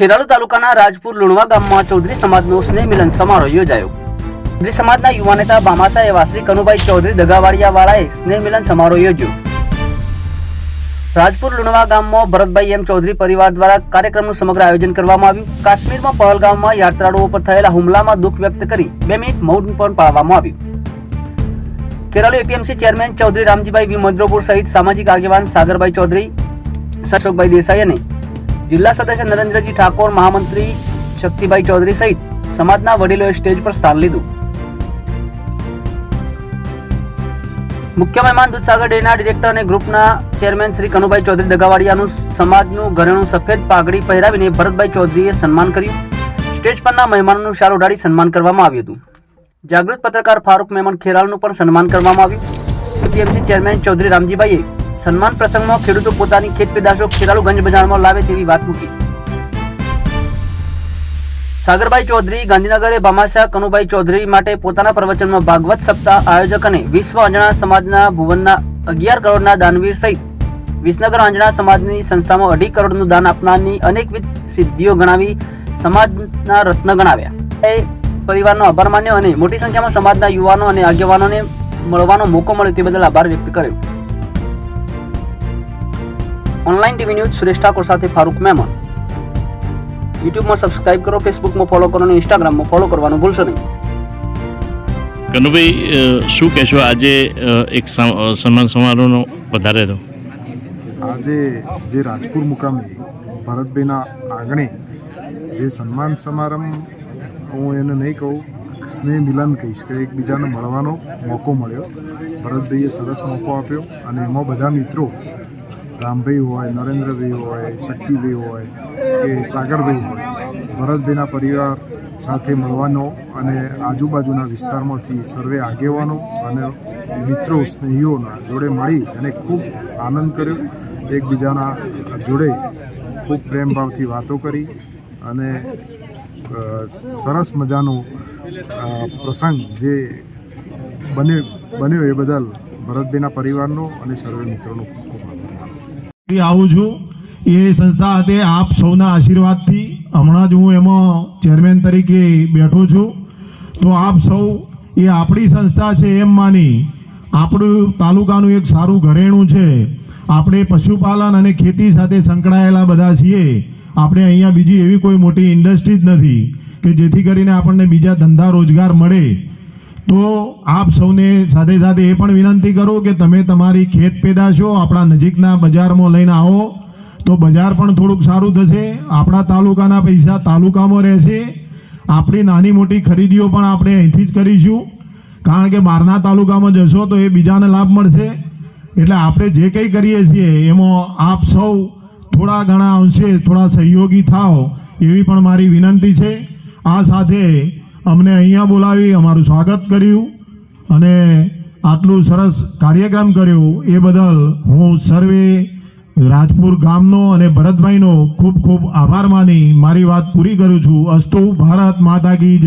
ખેરાલુ તાલુકાના રાજપુર લુણવા ગામમાં ચૌધરી સમાજનો સ્નેહ મિલન સમારોહ યોજાયો. ચૌધરી સમાજના યુવા નેતા ભામાસા એવા શ્રી કનુભાઈ ચૌધરી દગાવાડિયા વાળાએ સ્નેહ મિલન સમારોહ યોજ્યો. રાજપુર લુણવા ગામમાં ભરતભાઈ એમ ચૌધરી પરિવાર દ્વારા કાર્યક્રમનું સમગ્ર આયોજન કરવામાં આવ્યું. કાશ્મીરમાં પહલગામમાં યાત્રાળુઓ પર થયેલા હુમલામાં દુઃખ વ્યક્ત કરી બે મિનિટ મૌન પણ પાળવામાં આવ્યું. કેરળ એપીએમસી ચેરમેન ચૌધરી રામજીભાઈ વિમદ્રોપુર સહિત સામાજિક આગેવાન સાગરભાઈ ચૌધરી, અશોકભાઈ દેસાઈ અને જિલ્લા સદસ્ય નરેન્દ્રજી ઠાકોર, મહામંત્રી શક્તિભાઈ ચૌધરી સહિત સમાજના વડીલોએ સ્ટેજ પર સ્થાન લીધું. મુખ્ય મહેમાન દૂધસાગર ડેરીના ડિરેક્ટર અને ગ્રુપના ચેરમેન શ્રી કનુભાઈ ચૌધરી દગાવાડિયાનું સમાજનું ઘરેણું સફેદ પાઘડી પહેરાવીને ભરતભાઈ ચૌધરીએ સન્માન કર્યું. સ્ટેજ પરના મહેમાનોનું શાલ ઉડાડી સન્માન કરવામાં આવ્યું હતું. જાગૃત પત્રકાર ફારૂક મેમન ખેરાલનું પણ સન્માન કરવામાં આવ્યું. એપીએમસી ચેરમેન ચૌધરી રામજીભાઈએ સન્માન પ્રસંગમાં ખેડૂતો પોતાની ખેત પેદાશો ખેરાલુ ગંજ બજારમાં લાવે તેવી વાત મૂકી. સાગરભાઈ ચૌધરી ગાંધીનગરે ભામાશા કનુભાઈ ચૌધરી માટે પોતાના પ્રવચનમાં ભાગવત સપ્તાહ આયોજક અને વિશ્વ અંજણા સમાજના ભુવનના અગિયાર કરોડના દાનવીર સહિત વિસનગર અંજણા સમાજની સંસ્થામાં અઢી કરોડનું દાન આપનારની અનેકવિધ સિદ્ધિઓ ગણાવી સમાજના રત્ન ગણાવ્યા. એ પરિવારનો આભાર માન્યો અને મોટી સંખ્યામાં સમાજના યુવાનો અને આગેવાનોને મળવાનો મોકો મળ્યો તે બદલ આભાર વ્યક્ત કર્યો. Online TV news Suresh Thakor સાથે ફારૂક મહેમાન યુટ્યુબમાં સબસ્ક્રાઇબ કરો ફેસબુકમાં ફોલો કરો અને ઇન્સ્ટાગ્રામમાં ફોલો કરવાનું ભૂલશો નહીં. કનુભાઈ શું કહેશો? આજે એક સન્માન સમારોહનો વધારે રહ્યો આજે જે રાજપુર મુકામે ભરતભાઈના આંગણે જે સન્માન સમારંભ હું એને નહીં કહું સ્નેહ મિલન કહીશ કે એકબીજાને મળવાનો મોકો મળ્યો. ભરતભાઈએ સરસ મોકો આપ્યો અને એમાં બધા મિત્રો રામભાઈ હોય, નરેન્દ્રભાઈ હોય, શક્તિભાઈ હોય કે સાગરભાઈ હોય, ભરતભાઈના પરિવાર સાથે મળવાનો અને આજુબાજુના વિસ્તારમાંથી સર્વે આગેવાનો અને મિત્રો, સ્નેહીઓના જોડે મળી અને ખૂબ આનંદ કર્યો. એકબીજાના જોડે ખૂબ પ્રેમભાવથી વાતો કરી અને સરસ મજાનો પ્રસંગ જે બને બન્યો એ બદલ ભરતભાઈના પરિવારનો અને સર્વે મિત્રોનો ખૂબ ખૂબ આભાર. આવું છું. એ સંસ્થા ખાતે આપ સૌના આશીર્વાદથી હમણાં જ હું એમાં ચેરમેન તરીકે બેઠો છું. તો આપ સૌ એ આપણી સંસ્થા છે એમ માની આપણું તાલુકાનું એક સારું ઘરેણું છે. આપણે પશુપાલન અને ખેતી સાથે સંકળાયેલા બધા છીએ. આપણે અહીંયા બીજી એવી કોઈ મોટી ઇન્ડસ્ટ્રી જ નથી કે જેથી કરીને આપણને બીજા ધંધા રોજગાર મળે. તો આપ સૌને સાથે સાથે એ પણ વિનંતી કરું કે તમે તમારી ખેત પેદાશો આપણા નજીકના બજારમાં લઈને આવો. તો બજાર પણ થોડુંક સારું થશે, આપણા તાલુકાના પૈસા તાલુકામાં રહેશે. આપણી નાની મોટી ખરીદીઓ પણ આપણે અહીંથી જ કરીશું. કારણ કે બહારના તાલુકામાં જશો તો એ બીજાને લાભ મળશે. એટલે આપણે જે કંઈ કરીએ છીએ, એમાં આપ સૌ થોડા ઘણા અંશે થોડા સહયોગી થાઓ, એવી પણ મારી વિનંતી છે. આ સાથે અમને અહીંયા બોલાવી અમારું સ્વાગત કર્યું અને આટલું સરસ કાર્યક્રમ કર્યો. એ બદલ હું સર્વે રાજપુર ગામનો અને ભરતભાઈનો ખૂબ ખૂબ આભાર માની. મારી વાત પૂરી કરું છું. અસ્તુ ભારત માતા કી